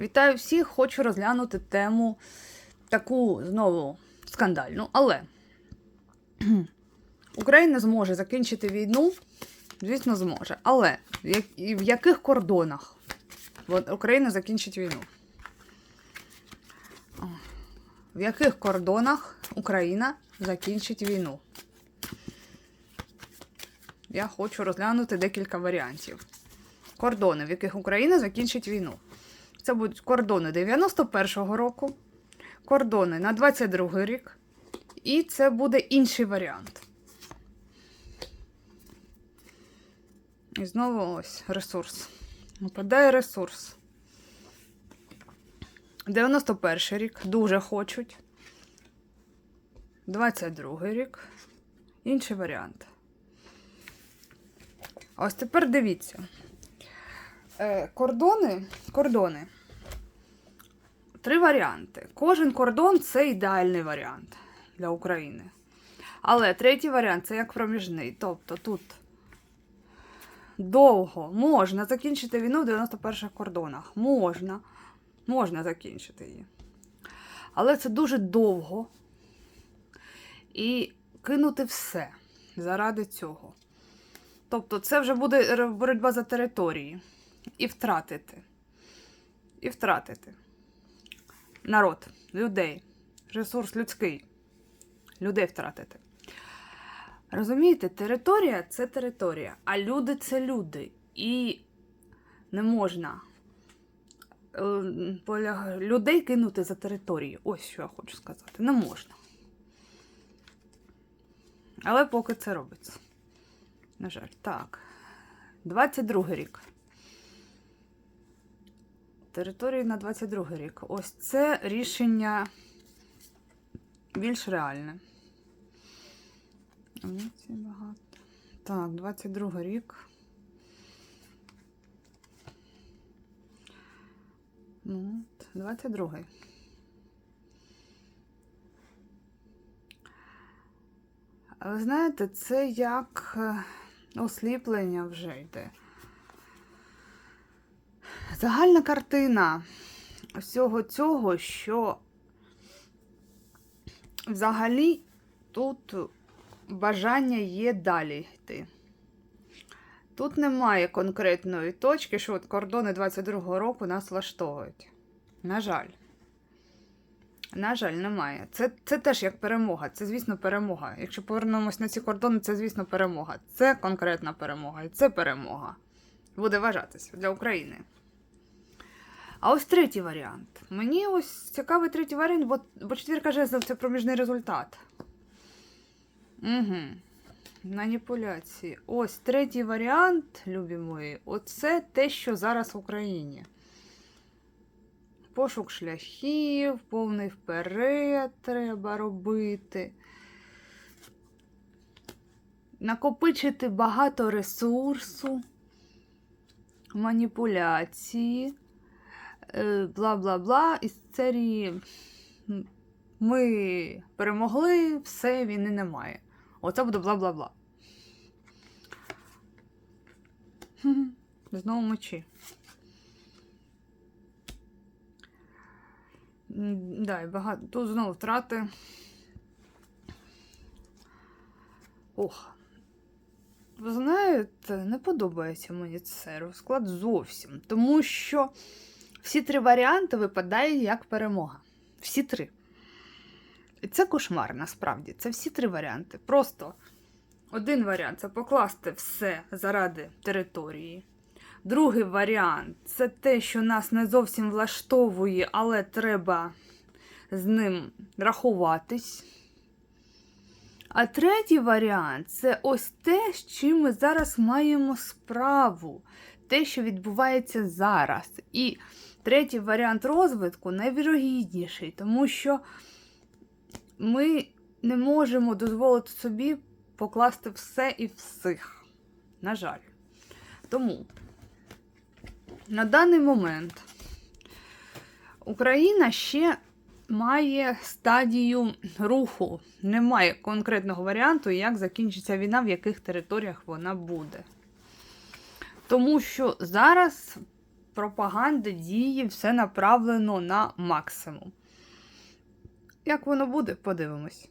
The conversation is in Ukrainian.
Вітаю всіх! Хочу розглянути тему таку знову скандальну. Але Україна зможе закінчити війну, звісно, зможе. Але в яких кордонах Україна закінчить війну? В яких кордонах Україна закінчить війну? Я хочу розглянути декілька варіантів. Кордони, в яких Україна закінчить війну. Це будуть кордони 91-го року, кордони на 22-й рік, і це буде інший варіант. І знову ось ресурс. Випадає ресурс. 91 рік дуже хочуть. 22 рік. Інший варіант. Ось тепер дивіться. Е, кордони, кордони. Три варіанти. Кожен кордон це ідеальний варіант для України. Але третій варіант це як проміжний. Тобто тут довго можна закінчити війну в 91-х кордонах. Можна. Можна закінчити її. Але це дуже довго. І кинути все заради цього. Тобто, це вже буде боротьба за території. І втратити. І втратити. Народ, людей, ресурс людський. Людей втратити. Розумієте, територія це територія, а люди це люди. І не можна е, людей кинути за територію. Ось що я хочу сказати. Не можна. Але поки це робиться. На жаль, так. 22 рік. Території на 22 рік. Ось це рішення більш реальне. Багато. Так, 22 рік. Ну, от, 22. А Ви знаєте, це як е, осліплення вже йде. Загальна картина всього цього, що взагалі тут бажання є далі йти. Тут немає конкретної точки, що от кордони 22-го року нас влаштовують. На жаль. На жаль, немає. Це, це теж як перемога. Це, звісно, перемога. Якщо повернемось на ці кордони, це, звісно, перемога. Це конкретна перемога. І це перемога. Буде вважатися для України. А ось третій варіант. Мені ось цікавий третій варіант, бо, бо четвірка жезлів це проміжний результат. Угу. Маніпуляції. Ось третій варіант, любі мої, оце те, що зараз в Україні. Пошук шляхів, повний вперед треба робити. Накопичити багато ресурсу, маніпуляції, е, бла-бла-бла. Із серії ми перемогли, все, війни немає. Оце буде бла-бла-бла. Знову мечі. М, Да, і багато. Тут знову втрати. Ох. Ви знаєте, не подобається мені цей розклад зовсім. Тому що всі три варіанти випадають як перемога. Всі три. І це кошмар насправді. Це всі три варіанти. Просто один варіант це покласти все заради території. Другий варіант це те, що нас не зовсім влаштовує, але треба з ним рахуватись. А третій варіант це ось те, з чим ми зараз маємо справу, те, що відбувається зараз. І третій варіант розвитку найвірогідніший, тому що ми не можемо дозволити собі покласти все і всіх. На жаль. Тому на даний момент Україна ще має стадію руху. Немає конкретного варіанту, як закінчиться війна, в яких територіях вона буде. Тому що зараз пропаганда дії все направлено на максимум. Як воно буде, подивимось.